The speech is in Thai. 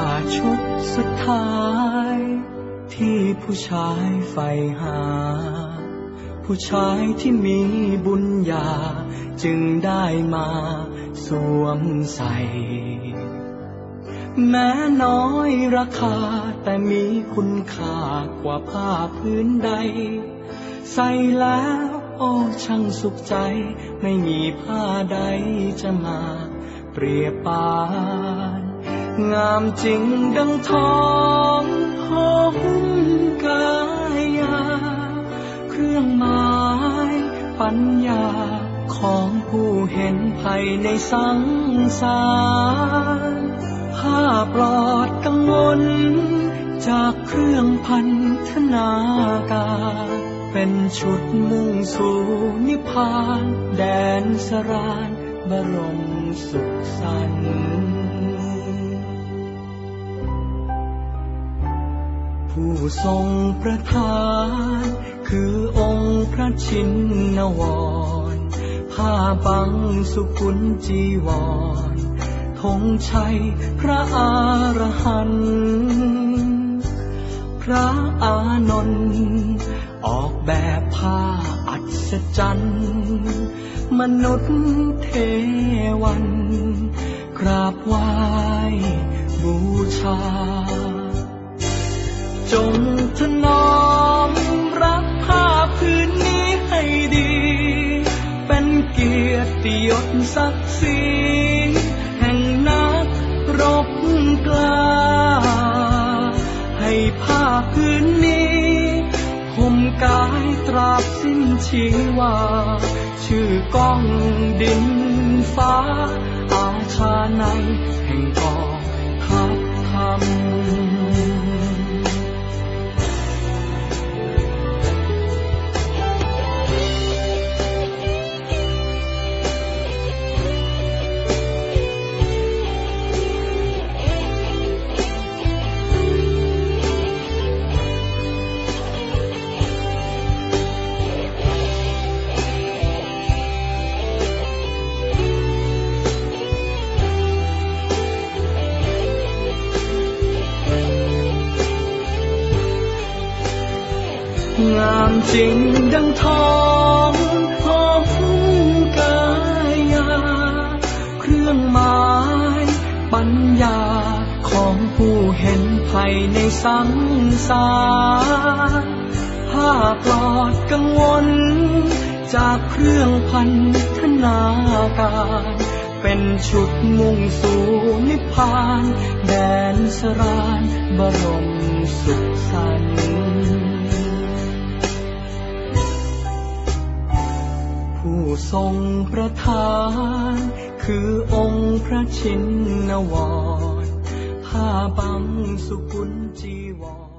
ผ้าชุดสุดท้าย ที่ผู้ชายใฝ่หา ผู้ชายที่มีบุญญา จึงได้มาสวมใส่ แม้น้อยราคาแต่มีคุณค่ากว่าผ้าพื้นใด ใส่แล้วโอ้ช่างสุขใจ ไม่มีผ้าใดจะมาเปรียบปาน งามจริงดังทองหอมกายา เครื่องหมายปัญญาของผู้เห็นภัยในสังสารผ้าปลอดกังวล จากเครื่องพันธนาการเป็นชุดมุ่งสู่นิพพาน แดนสรานบรมสุขสัน ผู้ทรงประทาน คือองค์พระชินนวร ผ้าบังสุกุลจีวรธงชัยพระอารหันต์พระอานนท์ออกแบบผ้าอัศจรรย์มนุษย์เทวัน กราบไหว้บูชา จงถนอมรักผ้าพื้นนี้ให้ดี เป็นเกียรติยศศักดิ์ศรีแห่งนักรบกล้า ให้ผ้าพื้นนี้ห่มกายตราบสิ้นชีวา ชื่อก้องดินฟ้าอาชาในแห่ง งามจริงดังทองหอมกายา เครื่องหมายปัญญาของผู้เห็นภัยในสังสารผ้าปลอดกังวล จากเครื่องพันธนาการ เป็นชุดมุ่งสู่นิพพาน แดนสรานบรมสุขสันต์ ทรงประทาน คือองค์พระชินวรผ้าบังสุกุลจีวร